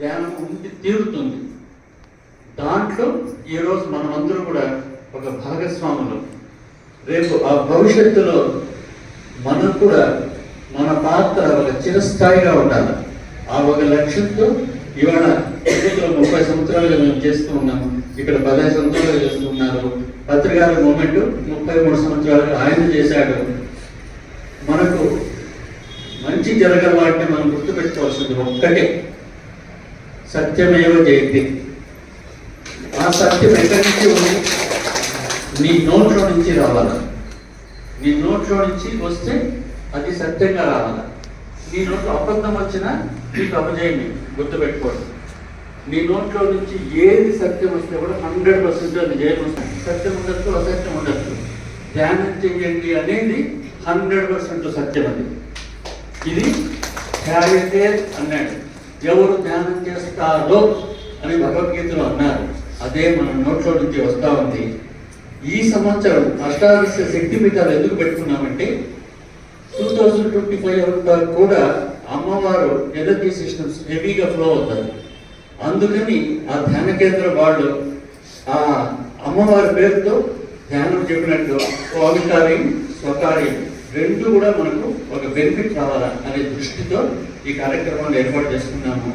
ధ్యానం ఉండి తీరుతుంది. దాంట్లో ఈరోజు మనమందరూ కూడా ఒక భాగస్వాములు. రేపు ఆ భవిష్యత్తులో మనం కూడా మన పాత్ర ఒక చిరస్థాయిగా ఉండాలి. ఆ ఒక లక్ష్యంతో ఇవాళ తిరుపతిలో ముప్పై సంవత్సరాలుగా మేము చేస్తూ ఉన్నాము ఇక్కడ పదహైదు సంవత్సరాలుగా చేస్తూ ఉన్నారు. పత్రికాల మూమెంట్ ముప్పై మూడు సంవత్సరాలుగా ఆయన చేశాడు. మనకు మంచి జరగాలంటే మనం గుర్తుపెట్టుకోవాల్సింది ఒక్కటే. సత్యమేవ జయంతి. ఆ సత్యం ఎక్కడి నుంచి ఉంది? నీ నోట్లో నుంచి రావాలి. నీ నోట్లో నుంచి వస్తే అది సత్యంగా రావాలి. నీ నోట్లో అబద్ధం వచ్చినా నీకు అపజయమే గుర్తుపెట్టుకోండి. నీ నోట్లో నుంచి ఏది సత్యం వస్తే కూడా హండ్రెడ్ పర్సెంట్ అది జయం వస్తుంది. సత్యం ఉండొచ్చు అసత్యం ఉండొచ్చు. ధ్యానం చెయ్యండి అనేది హండ్రెడ్ పర్సెంట్ సత్యం అది. ఇది ధ్యాయతే అన్నాడు. ఎవరు ధ్యానం చేస్తారో అని భగవద్గీతలో అన్నారు. అదే మన నోట్లో నుంచి వస్తూ ఉంది. ఈ సంవత్సరం అష్టాదశ శక్తి పీఠాలు ఎందుకు పెట్టుకున్నామంటే టూ థౌజండ్ ట్వంటీ ఫైవ్ కూడా అమ్మవారు ఎనర్జీ సిస్టమ్స్ హెవీగా ఫ్లో అవుతారు. అందుకని ఆ ధ్యాన కేంద్రం వాళ్ళు ఆ అమ్మవారి పేరుతో ధ్యానం చెప్పినట్టు స్వామికార్యం స్వకార్యం. రెండు కూడా మనకు ఒక బెనిఫిట్ రావాలా అనే దృష్టితో ఈ కార్యక్రమాన్ని ఏర్పాటు చేసుకున్నాము.